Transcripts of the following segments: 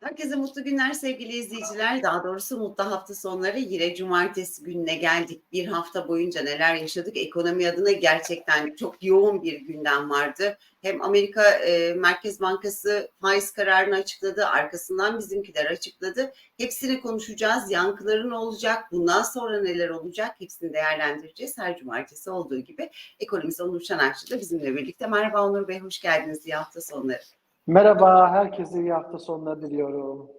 Herkese mutlu günler sevgili izleyiciler. Daha doğrusu mutlu hafta sonları. Yine cumartesi gününe geldik. Bir hafta boyunca neler yaşadık? Ekonomi adına gerçekten çok yoğun bir gündem vardı. Hem Amerika e, Merkez Bankası faiz kararını açıkladı. Arkasından bizimkiler açıkladı. Hepsini konuşacağız. Yankıları ne olacak? Bundan sonra neler olacak? Hepsini değerlendireceğiz. Her cumartesi olduğu gibi. Ekonomist Onur Şanakçı da bizimle birlikte. Merhaba Onur Bey, hoş geldiniz iyi hafta sonları. Merhaba, herkese iyi hafta sonları diliyorum.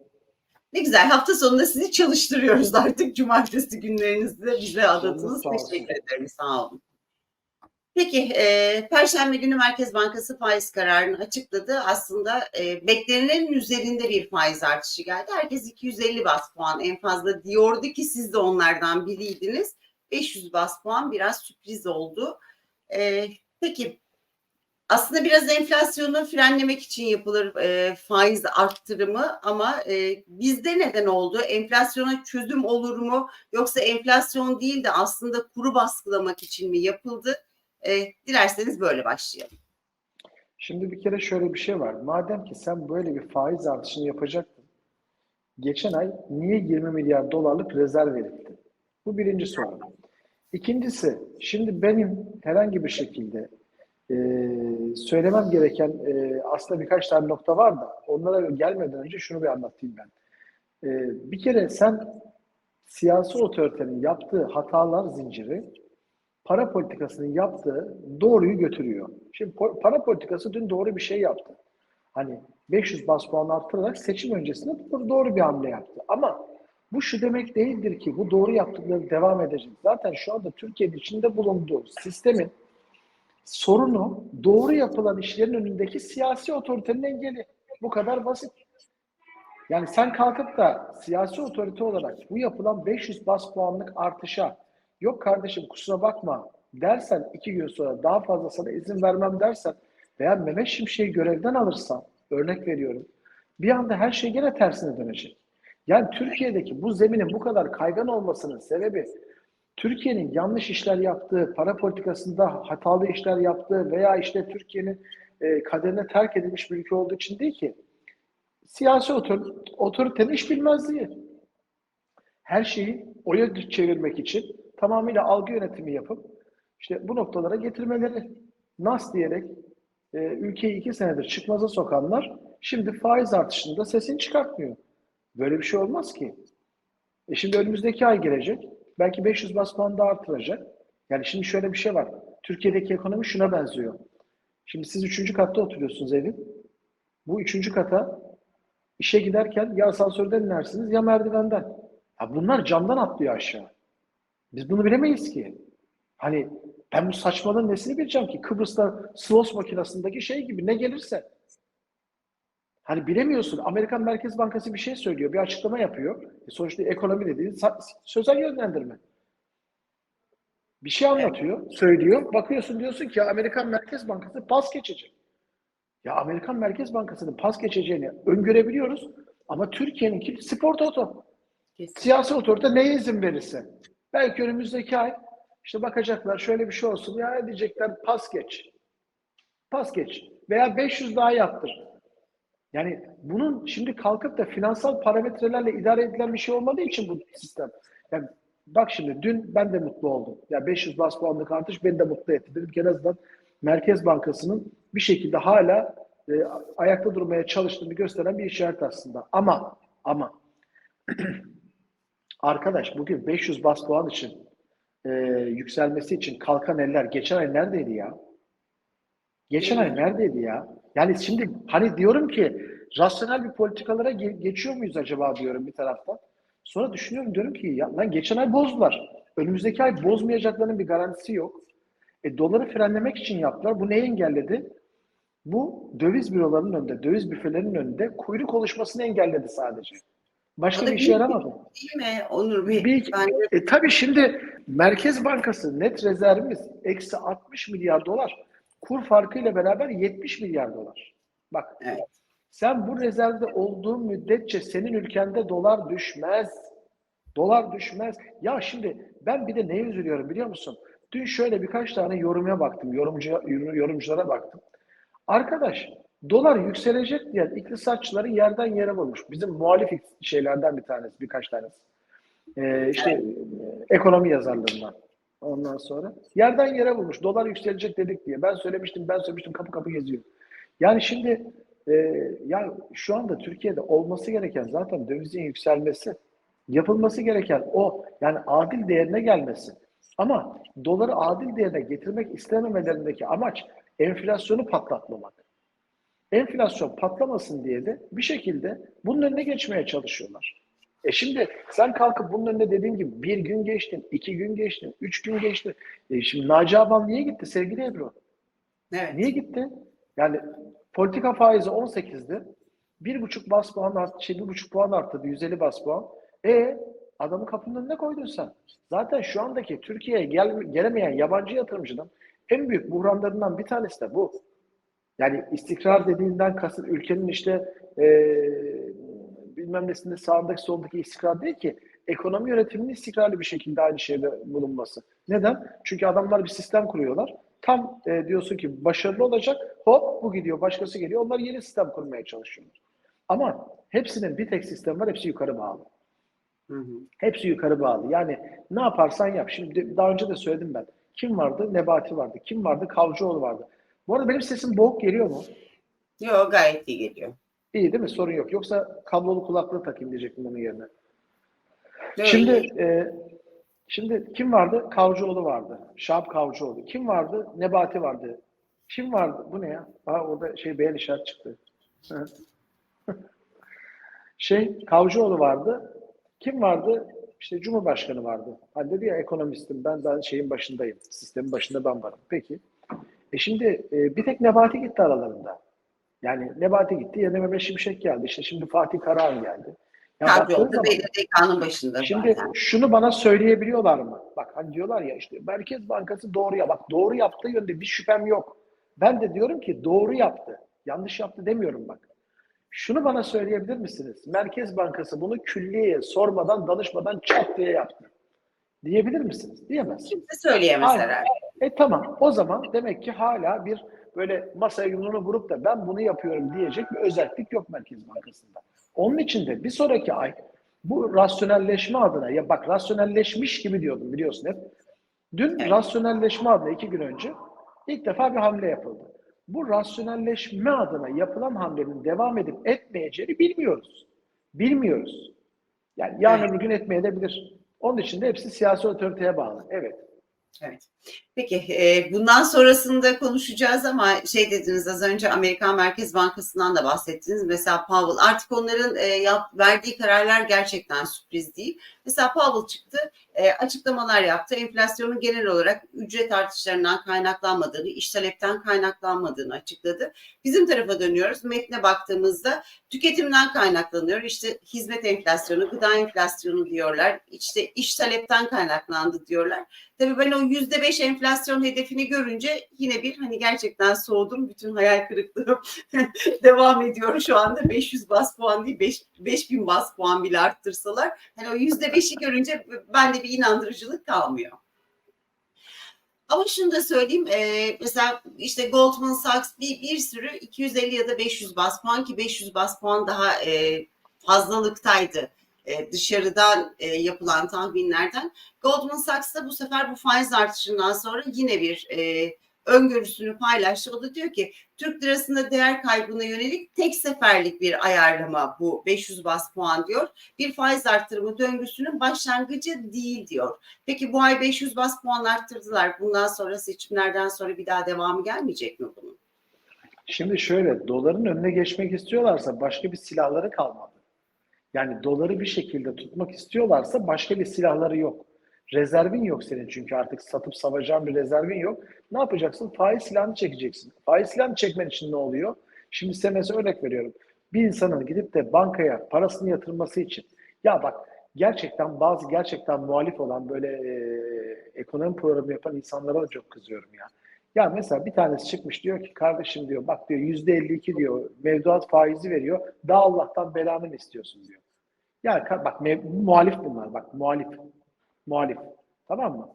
Ne güzel hafta sonunda sizi çalıştırıyoruz artık. Cumartesi günlerinizi de bize adadınız. Teşekkür ederim. Sağ olun. Peki, e, Perşembe günü Merkez Bankası faiz kararını açıkladı. Aslında e, beklenenin üzerinde bir faiz artışı geldi. Herkes 250 bas puan en fazla diyordu ki siz de onlardan biriydiniz. 500 bas puan biraz sürpriz oldu. E, peki, aslında biraz enflasyonu frenlemek için yapılır e, faiz arttırımı ama e, bizde neden oldu? Enflasyona çözüm olur mu? Yoksa enflasyon değil de aslında kuru baskılamak için mi yapıldı? E, dilerseniz böyle başlayalım. Şimdi bir kere şöyle bir şey var. Madem ki sen böyle bir faiz artışını yapacaktın, geçen ay niye 20 milyar dolarlık rezerv verildi? Bu birinci soru. İkincisi, şimdi benim herhangi bir şekilde e, söylemem gereken e, aslında birkaç tane nokta var da onlara gelmeden önce şunu bir anlatayım ben. E, bir kere sen siyasi otoritenin yaptığı hatalar zinciri para politikasının yaptığı doğruyu götürüyor. Şimdi para politikası dün doğru bir şey yaptı. Hani 500 bas puan arttırarak seçim öncesinde doğru bir hamle yaptı. Ama bu şu demek değildir ki bu doğru yaptıkları devam edecek. Zaten şu anda Türkiye'nin içinde bulunduğu sistemin sorunu doğru yapılan işlerin önündeki siyasi otoritenin engeli. Bu kadar basit. Yani sen kalkıp da siyasi otorite olarak bu yapılan 500 bas puanlık artışa yok kardeşim kusura bakma dersen iki gün sonra daha fazla sana izin vermem dersen veya Mehmet Şimşek'i görevden alırsan örnek veriyorum bir anda her şey gene tersine dönecek. Yani Türkiye'deki bu zeminin bu kadar kaygan olmasının sebebi Türkiye'nin yanlış işler yaptığı, para politikasında hatalı işler yaptığı veya işte Türkiye'nin e, kaderine terk edilmiş bir ülke olduğu için değil ki. Siyasi otor otoritenin iş bilmezliği. Her şeyi oya çevirmek için tamamıyla algı yönetimi yapıp işte bu noktalara getirmeleri. Nas diyerek e, ülkeyi iki senedir çıkmaza sokanlar şimdi faiz artışında sesini çıkartmıyor. Böyle bir şey olmaz ki. E şimdi önümüzdeki ay gelecek. Belki 500 bas puan daha artıracak. Yani şimdi şöyle bir şey var. Türkiye'deki ekonomi şuna benziyor. Şimdi siz üçüncü katta oturuyorsunuz evin. Bu üçüncü kata işe giderken ya asansörden inersiniz ya merdivenden. Ya bunlar camdan atlıyor aşağı. Biz bunu bilemeyiz ki. Hani ben bu saçmalığın nesini bileceğim ki? Kıbrıs'ta Slos makinesindeki şey gibi ne gelirse. Hani bilemiyorsun. Amerikan Merkez Bankası bir şey söylüyor, bir açıklama yapıyor. E sonuçta ekonomi dediğin sözel yönlendirme. Bir şey anlatıyor, söylüyor. Bakıyorsun diyorsun ki Amerikan Merkez Bankası pas geçecek. Ya Amerikan Merkez Bankası'nın pas geçeceğini öngörebiliyoruz. Ama Türkiye'ninki spor toto. Kesin. Siyasi otorite neye izin verirse. Belki önümüzdeki ay işte bakacaklar şöyle bir şey olsun ya diyecekler pas geç. Pas geç. Veya 500 daha yaptır. Yani bunun şimdi kalkıp da finansal parametrelerle idare edilen bir şey olmadığı için bu sistem. Yani bak şimdi dün ben de mutlu oldum. Ya 500 bas puanlık artış beni de mutlu etti. Dedim ki en azından Merkez Bankası'nın bir şekilde hala e, ayakta durmaya çalıştığını gösteren bir işaret aslında. Ama ama arkadaş bugün 500 bas puan için e, yükselmesi için kalkan eller geçen ay neredeydi ya? Geçen ay neredeydi ya? Yani şimdi hani diyorum ki rasyonel bir politikalara ge- geçiyor muyuz acaba diyorum bir taraftan. Sonra düşünüyorum diyorum ki ya lan geçen ay bozdular. Önümüzdeki ay bozmayacaklarının bir garantisi yok. E, doları frenlemek için yaptılar. Bu neyi engelledi? Bu döviz bürolarının önünde, döviz büfelerinin önünde kuyruk oluşmasını engelledi sadece. Başka bir işe yaramadı. Değil mi Onur Bey? Bir, Ben e, tabii şimdi Merkez Bankası net rezervimiz eksi 60 milyar dolar. Kur farkıyla beraber 70 milyar dolar. Bak Evet. sen bu rezervde olduğun müddetçe senin ülkende dolar düşmez. Dolar düşmez. Ya şimdi ben bir de neye üzülüyorum biliyor musun? Dün şöyle birkaç tane yorumya baktım. Yorumcu, yorumculara baktım. Arkadaş Dolar yükselecek diye iktisatçıları yerden yere vurmuş. Bizim muhalif şeylerden bir tanesi, birkaç tanesi. Ee, işte e, ekonomi yazarlarından. Ondan sonra yerden yere vurmuş. Dolar yükselecek dedik diye. Ben söylemiştim, ben söylemiştim. Kapı kapı geziyor. Yani şimdi e, ya şu anda Türkiye'de olması gereken zaten dövizin yükselmesi. Yapılması gereken o. Yani adil değerine gelmesi. Ama doları adil değerine getirmek istememelerindeki amaç enflasyonu patlatmamak. Enflasyon patlamasın diye de bir şekilde bunun önüne geçmeye çalışıyorlar. E şimdi sen kalkıp bunun önüne dediğin gibi bir gün geçtin, iki gün geçtin, üç gün geçti. E şimdi Naci Aban niye gitti sevgili Ebru? Evet. Niye gitti? Yani politika faizi 18'di. Bir buçuk bas puan arttı, şey bir buçuk puan arttı, 150 bas puan. E adamı kapının önüne koydun sen. Zaten şu andaki Türkiye'ye gel, gelemeyen yabancı yatırımcının en büyük buhranlarından bir tanesi de bu. Yani istikrar dediğinden kasıt ülkenin işte e, bilmem nesinde sağındaki soldaki istikrar değil ki ekonomi yönetiminin istikrarlı bir şekilde aynı şeyde bulunması. Neden? Çünkü adamlar bir sistem kuruyorlar. Tam e, diyorsun ki başarılı olacak. Hop bu gidiyor, başkası geliyor. Onlar yeni sistem kurmaya çalışıyorlar. Ama hepsinin bir tek sistem var. Hepsi yukarı bağlı. Hı hı. Hepsi yukarı bağlı. Yani ne yaparsan yap. Şimdi daha önce de söyledim ben. Kim vardı? Nebati vardı. Kim vardı? Kavcıoğlu vardı. Bu arada benim sesim boğuk geliyor mu? Yok gayet iyi geliyor. İyi değil mi? Sorun yok. Yoksa kablolu kulaklığı takayım diyecektim onun yerine. Yok, Şimdi e, şimdi kim vardı? Kavcıoğlu vardı. Şahap Kavcıoğlu. Kim vardı? Nebati vardı. Kim vardı? Bu ne ya? Aa, orada şey beğen işaret çıktı. Şey Kavcıoğlu vardı. Kim vardı? İşte Cumhurbaşkanı vardı. Hani dedi ya ekonomistim ben daha şeyin başındayım. Sistemin başında ben varım. Peki. E şimdi e, bir tek Nebati gitti aralarında. Yani Nebati gitti yerine Mehmet Şimşek geldi. İşte şimdi Fatih Karahan geldi. Ya Kadro baktığın oldu zaman- belli dekanın başında Şimdi zaten. şunu bana söyleyebiliyorlar mı? Bak hani diyorlar ya işte Merkez Bankası doğru ya. Bak doğru yaptığı yönde bir şüphem yok. Ben de diyorum ki doğru yaptı. Yanlış yaptı demiyorum bak. Şunu bana söyleyebilir misiniz? Merkez Bankası bunu külliyeye sormadan, danışmadan çat diye yaptı. Diyebilir misiniz? Diyemez. Kimse söyleyemez Aynen. herhalde. E tamam. O zaman demek ki hala bir böyle masaya yumruğunu vurup da ben bunu yapıyorum diyecek bir özellik yok Merkez Bankası'nda. Onun için de bir sonraki ay bu rasyonelleşme adına ya bak rasyonelleşmiş gibi diyordum biliyorsun hep. Dün Evet. rasyonelleşme adına iki gün önce ilk defa bir hamle yapıldı. Bu rasyonelleşme adına yapılan hamlenin devam edip etmeyeceğini bilmiyoruz. Bilmiyoruz. Yani yarın Evet. bir gün etmeyebilir. Onun için de hepsi siyasi otoriteye bağlı. Evet. Evet. Peki e, bundan sonrasında konuşacağız ama şey dediniz az önce Amerikan Merkez Bankası'ndan da bahsettiniz. Mesela Powell artık onların e, yap, verdiği kararlar gerçekten sürpriz değil. Mesela Powell çıktı e, açıklamalar yaptı. Enflasyonun genel olarak ücret artışlarından kaynaklanmadığını, iş talepten kaynaklanmadığını açıkladı. Bizim tarafa dönüyoruz. Metne baktığımızda tüketimden kaynaklanıyor. İşte hizmet enflasyonu, gıda enflasyonu diyorlar. İşte iş talepten kaynaklandı diyorlar. Tabii ben o yüzde beş enflasyon hedefini görünce yine bir hani gerçekten soğudum. Bütün hayal kırıklığı devam ediyor şu anda. 500 bas puan değil 5, 5000 bas puan bile arttırsalar. Hani o yüzde beşi görünce bende bir inandırıcılık kalmıyor. Ama şunu da söyleyeyim. e, mesela işte Goldman Sachs bir, bir sürü 250 ya da 500 bas puan ki 500 bas puan daha e, fazlalıktaydı e, dışarıdan e, yapılan tahminlerden. Goldman Sachs da bu sefer bu faiz artışından sonra yine bir e, öngörüsünü paylaştı. O da diyor ki Türk lirasında değer kaybına yönelik tek seferlik bir ayarlama bu 500 bas puan diyor. Bir faiz arttırımı döngüsünün başlangıcı değil diyor. Peki bu ay 500 bas puan arttırdılar. Bundan sonra seçimlerden sonra bir daha devamı gelmeyecek mi bunun? Şimdi şöyle doların önüne geçmek istiyorlarsa başka bir silahları kalmadı. Yani doları bir şekilde tutmak istiyorlarsa başka bir silahları yok. Rezervin yok senin çünkü artık satıp savacağın bir rezervin yok. Ne yapacaksın? Faiz silahını çekeceksin. Faiz silahını çekmen için ne oluyor? Şimdi size mesela örnek veriyorum. Bir insanın gidip de bankaya parasını yatırması için ya bak gerçekten bazı gerçekten muhalif olan böyle e, ekonomi programı yapan insanlara da çok kızıyorum ya. Ya mesela bir tanesi çıkmış diyor ki kardeşim diyor bak diyor yüzde 52 diyor mevduat faizi veriyor. Daha Allah'tan belanı mı istiyorsun diyor. Ya bak muhalif bunlar bak muhalif. Muhalif. Tamam mı?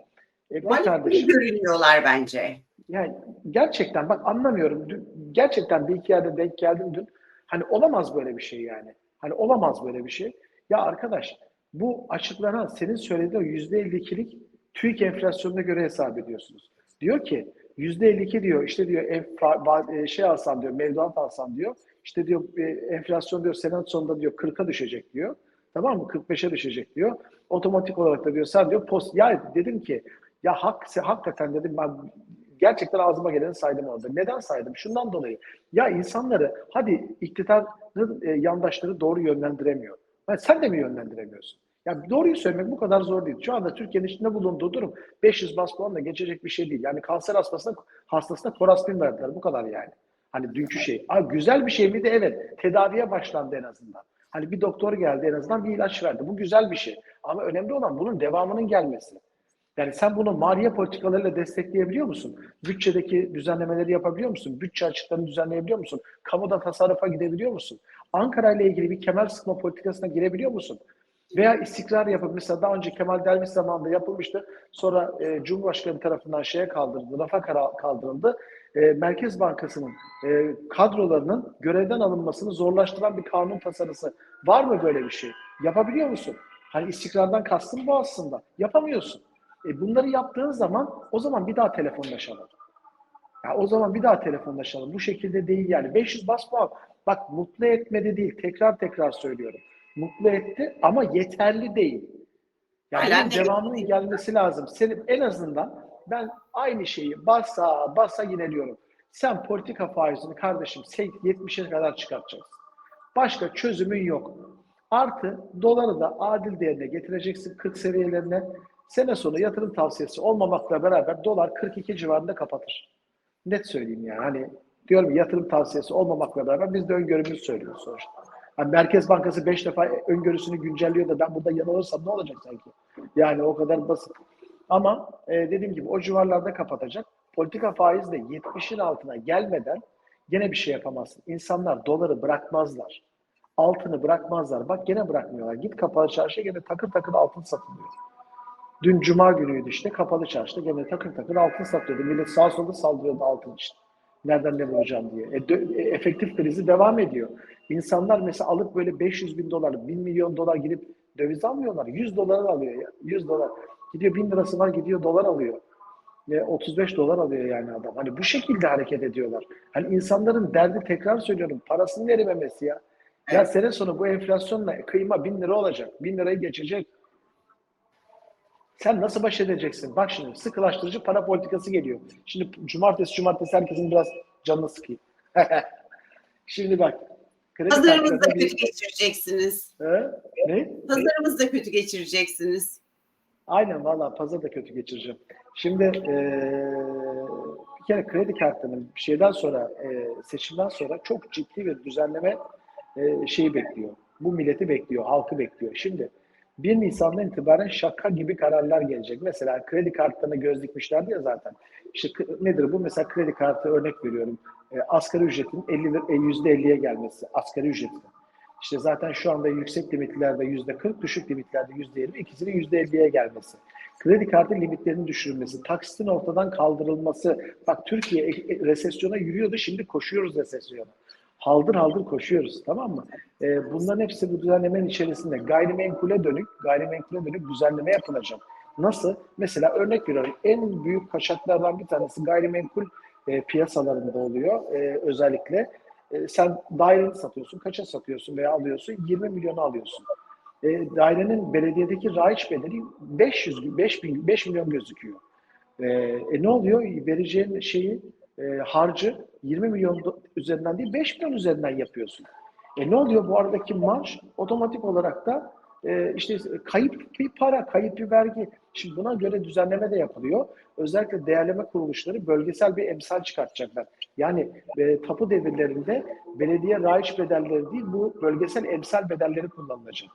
E, Muhalif kardeşim. görünüyorlar bence. Yani gerçekten bak anlamıyorum. Dün- Gerçekten bir iki yerde denk geldim dün. Hani olamaz böyle bir şey yani. Hani olamaz böyle bir şey. Ya arkadaş bu açıklanan senin söylediğin yüzde 52'lik TÜİK enflasyonuna göre hesap ediyorsunuz. Diyor ki yüzde 52 diyor işte diyor e, şey alsan diyor mevduat alsan diyor işte diyor e, enflasyon diyor sene sonunda diyor 40'a düşecek diyor. Tamam mı? 45'e düşecek diyor. Otomatik olarak da diyor sen diyor post ya dedim ki ya hak, hakikaten dedim ben gerçekten ağzıma geleni saydım orada. Neden saydım? Şundan dolayı. Ya insanları hadi iktidarın e, yandaşları doğru yönlendiremiyor. Ha, sen de mi yönlendiremiyorsun? Ya doğruyu söylemek bu kadar zor değil. Şu anda Türkiye'nin içinde bulunduğu durum 500 bas puanla geçecek bir şey değil. Yani kanser hastasına hastasına koraspin verdiler. Bu kadar yani. Hani dünkü şey. Ha, güzel bir şey miydi? Evet. Tedaviye başlandı en azından. Hani bir doktor geldi en azından bir ilaç verdi. Bu güzel bir şey. Ama önemli olan bunun devamının gelmesi. Yani sen bunu maliye politikalarıyla destekleyebiliyor musun? Bütçedeki düzenlemeleri yapabiliyor musun? Bütçe açıklarını düzenleyebiliyor musun? Kamuda tasarrufa gidebiliyor musun? Ankara ile ilgili bir kemer sıkma politikasına girebiliyor musun? Veya istikrar yapıp mesela daha önce Kemal Derviş zamanında yapılmıştı. Sonra e, Cumhurbaşkanı tarafından şeye kaldırıldı, rafa kaldırıldı. E, Merkez Bankası'nın e, kadrolarının görevden alınmasını zorlaştıran bir kanun tasarısı. Var mı böyle bir şey? Yapabiliyor musun? Hani istikrardan kastım bu aslında. Yapamıyorsun. E bunları yaptığın zaman o zaman bir daha telefonlaşalım. Ya o zaman bir daha telefonlaşalım. Bu şekilde değil yani. 500 bas puan. Bak mutlu etmedi değil. Tekrar tekrar söylüyorum. Mutlu etti ama yeterli değil. Yani negatif. devamının gelmesi lazım. Senin en azından ben aynı şeyi basa basa yineliyorum. Sen politika faizini kardeşim 70'e kadar çıkartacaksın. Başka çözümün yok. Artı doları da adil değerine getireceksin 40 seviyelerine. Sene sonu yatırım tavsiyesi olmamakla beraber dolar 42 civarında kapatır. Net söyleyeyim yani. Hani diyorum ya, yatırım tavsiyesi olmamakla beraber biz de öngörümüzü söylüyoruz sonuçta. Hani Merkez Bankası 5 defa öngörüsünü güncelliyor da ben burada yanılırsam ne olacak sanki? Yani o kadar basit. Ama e, dediğim gibi o civarlarda kapatacak. Politika faiz de 70'in altına gelmeden gene bir şey yapamazsın. İnsanlar doları bırakmazlar. Altını bırakmazlar. Bak gene bırakmıyorlar. Git kapalı çarşıya gene takır takır altın satılıyor. Dün cuma günüydü işte kapalı çarşıda gene takır takır altın satıyordu. Millet sağa sola saldırıyordu altın işte. Nereden ne bulacağım diye. E, dö- e, efektif krizi devam ediyor. İnsanlar mesela alıp böyle 500 bin dolar, 1000 milyon dolar girip döviz almıyorlar. 100 dolar alıyor ya. 100 dolar. Gidiyor 1000 lirası var gidiyor dolar alıyor. Ve 35 dolar alıyor yani adam. Hani bu şekilde hareket ediyorlar. Hani insanların derdi tekrar söylüyorum parasının erimemesi ya. Ya sene sonu bu enflasyonla kıyma 1000 lira olacak. 1000 lirayı geçecek. Sen nasıl baş edeceksin? Bak şimdi sıkılaştırıcı para politikası geliyor. Şimdi cumartesi cumartesi herkesin biraz canını sıkayım. şimdi bak. kredi Pazarımızı da kartlarına kötü bir- geçireceksiniz. He? Ne? Pazarımızı da kötü geçireceksiniz. Aynen valla pazar da kötü geçireceğim. Şimdi eee, bir kere kredi kartının bir şeyden sonra eee, seçimden sonra çok ciddi bir düzenleme eee, şeyi bekliyor. Bu milleti bekliyor, halkı bekliyor. Şimdi 1 Nisan'dan itibaren şaka gibi kararlar gelecek. Mesela kredi kartlarına göz dikmişlerdi ya zaten. İşte nedir bu? Mesela kredi kartı örnek veriyorum. E, asgari ücretin 50 lir- e, %50'ye gelmesi. Asgari ücretin. İşte zaten şu anda yüksek limitlerde yüzde 40, düşük limitlerde yüzde 20, ikisinin yüzde 50'ye gelmesi. Kredi kartı limitlerinin düşürülmesi, taksitin ortadan kaldırılması. Bak Türkiye e- e- resesyona yürüyordu, şimdi koşuyoruz resesyona. Haldır haldır koşuyoruz, tamam mı? Ee, bunların hepsi bu düzenlemenin içerisinde gayrimenkule dönük, gayrimenkule dönük düzenleme yapılacak. Nasıl? Mesela örnek veriyorum, en büyük kaçaklardan bir tanesi gayrimenkul e, piyasalarında oluyor e, özellikle. E, sen daireni satıyorsun, kaça satıyorsun veya alıyorsun? 20 milyonu alıyorsun. E, dairenin belediyedeki raiç bedeli 500, 5, bin, 5 milyon gözüküyor. E, e, ne oluyor? Vereceğin şeyi, e, harcı 20 milyon üzerinden değil 5 milyon üzerinden yapıyorsun. E ne oluyor? Bu aradaki marj otomatik olarak da e, işte kayıp bir para, kayıp bir vergi. Şimdi buna göre düzenleme de yapılıyor. Özellikle değerleme kuruluşları bölgesel bir emsal çıkartacaklar. Yani e, tapu devirlerinde belediye raiç bedelleri değil bu bölgesel emsal bedelleri kullanılacak.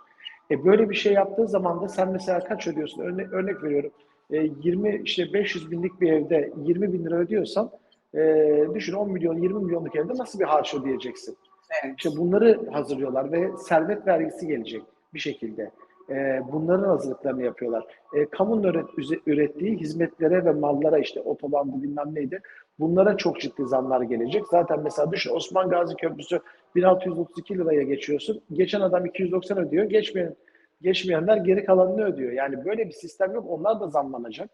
E böyle bir şey yaptığı zaman da sen mesela kaç ödüyorsun? Örne- örnek veriyorum. E, 20 işte 500 binlik bir evde 20 bin lira ödüyorsan e, düşün 10 milyon 20 milyonluk evde nasıl bir harç ödeyeceksin? Evet. İşte bunları hazırlıyorlar ve servet vergisi gelecek bir şekilde. E, bunların hazırlıklarını yapıyorlar. E, kamunun üret- ürettiği hizmetlere ve mallara işte otobandı bilmem neydi. Bunlara çok ciddi zamlar gelecek. Zaten mesela düşün Osman Gazi Köprüsü 1632 liraya geçiyorsun. Geçen adam 290 ödüyor. Geçmeyen geçmeyenler geri kalanını ödüyor. Yani böyle bir sistem yok. Onlar da zamlanacak.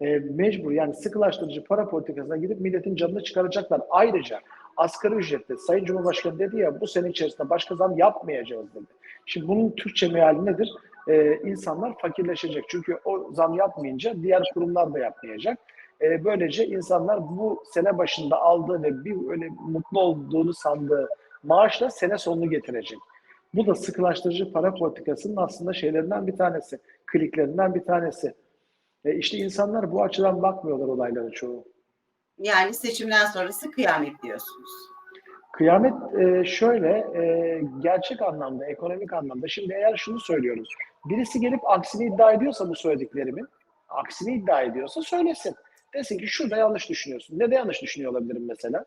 E, mecbur yani sıkılaştırıcı para politikasına gidip milletin canını çıkaracaklar. Ayrıca asgari ücrette Sayın Cumhurbaşkanı dedi ya bu sene içerisinde başka zam yapmayacağız dedi. Şimdi bunun Türkçe meali nedir? Ee, insanlar fakirleşecek. Çünkü o zam yapmayınca diğer kurumlar da yapmayacak. Ee, böylece insanlar bu sene başında aldığı ve bir öyle mutlu olduğunu sandığı maaşla sene sonunu getirecek. Bu da sıkılaştırıcı para politikasının aslında şeylerinden bir tanesi, kliklerinden bir tanesi. E işte insanlar bu açıdan bakmıyorlar olaylara çoğu. Yani seçimden sonrası kıyamet diyorsunuz. Kıyamet e, şöyle e, gerçek anlamda, ekonomik anlamda. Şimdi eğer şunu söylüyorum. Birisi gelip aksini iddia ediyorsa bu söylediklerimin, aksini iddia ediyorsa söylesin. Desin ki şurada yanlış düşünüyorsun. Ne de yanlış düşünüyor olabilirim mesela?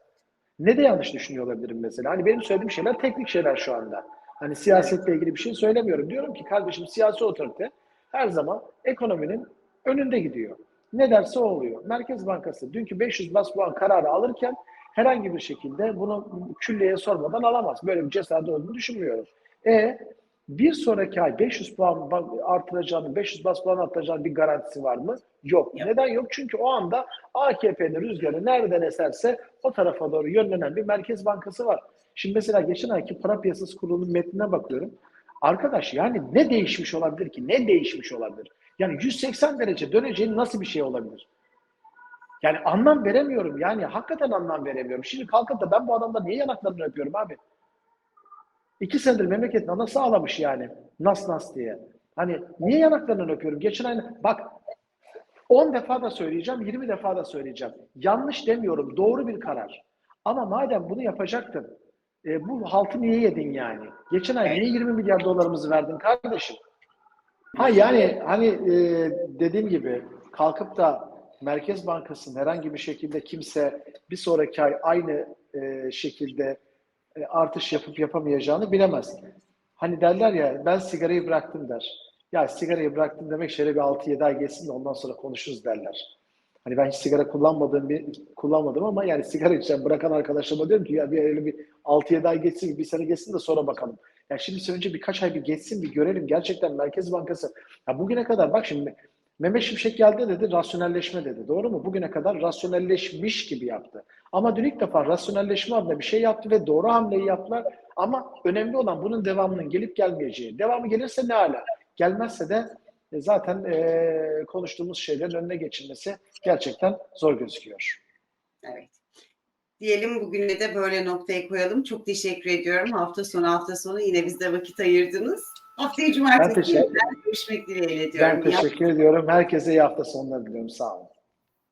Ne de yanlış düşünüyor olabilirim mesela? Hani benim söylediğim şeyler teknik şeyler şu anda. Hani siyasetle ilgili bir şey söylemiyorum. Diyorum ki kardeşim siyasi otorite her zaman ekonominin önünde gidiyor. Ne derse o oluyor. Merkez Bankası dünkü 500 bas puan kararı alırken herhangi bir şekilde bunu külliyeye sormadan alamaz. Böyle bir cesaret olduğunu düşünmüyorum. E bir sonraki ay 500 puan artıracağını, 500 bas puan artıracağını bir garantisi var mı? Yok. Yok. Neden yok? Çünkü o anda AKP'nin rüzgarı nereden eserse o tarafa doğru yönlenen bir Merkez Bankası var. Şimdi mesela geçen ayki para piyasası kurulunun metnine bakıyorum. Arkadaş yani ne değişmiş olabilir ki? Ne değişmiş olabilir? Yani 180 derece döneceğin nasıl bir şey olabilir? Yani anlam veremiyorum. Yani hakikaten anlam veremiyorum. Şimdi kalkıp da ben bu adamdan niye yanaklarını öpüyorum abi? İki senedir memleketin anası ağlamış yani. Nas nas diye. Hani niye yanaklarından öpüyorum? Geçen ay bak 10 defa da söyleyeceğim, 20 defa da söyleyeceğim. Yanlış demiyorum. Doğru bir karar. Ama madem bunu yapacaktın, e, bu haltı niye yedin yani? Geçen ay niye 20 milyar dolarımızı verdin kardeşim? Ha yani hani e, dediğim gibi kalkıp da Merkez Bankası'nın herhangi bir şekilde kimse bir sonraki ay aynı e, şekilde e, artış yapıp yapamayacağını bilemez. Hani derler ya ben sigarayı bıraktım der. Ya sigarayı bıraktım demek şöyle bir 6-7 ay geçsin de ondan sonra konuşuruz derler. Hani ben hiç sigara kullanmadığım bir kullanmadım ama yani sigara içen bırakan arkadaşlarıma diyorum ki ya bir öyle bir 6-7 ay geçsin, bir sene geçsin de sonra bakalım. Ya şimdi önce birkaç ay bir geçsin bir görelim. Gerçekten Merkez Bankası ya bugüne kadar bak şimdi Mehmet Şimşek geldi dedi rasyonelleşme dedi. Doğru mu? Bugüne kadar rasyonelleşmiş gibi yaptı. Ama dün ilk defa rasyonelleşme adına bir şey yaptı ve doğru hamleyi yaptılar. Ama önemli olan bunun devamının gelip gelmeyeceği. Devamı gelirse ne ala? Gelmezse de e, zaten e, konuştuğumuz şeylerin önüne geçilmesi gerçekten zor gözüküyor. Evet. Diyelim bugüne de böyle noktaya koyalım. Çok teşekkür ediyorum. Hafta sonu hafta sonu yine bize vakit ayırdınız. Haftaya Ben cumartesi teşekkür- yeniden görüşmek dileğiyle diyorum. Ben teşekkür ediyorum. Herkese iyi hafta sonları diliyorum. Sağ olun.